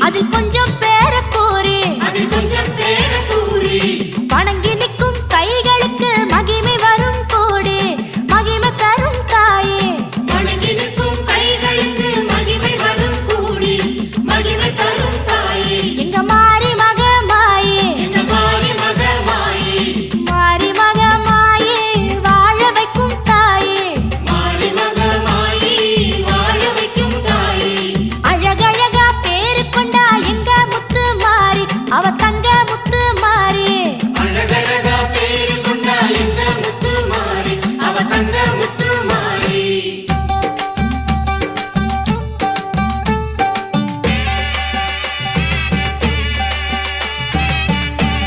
அது கொஞ்சம் आवाज़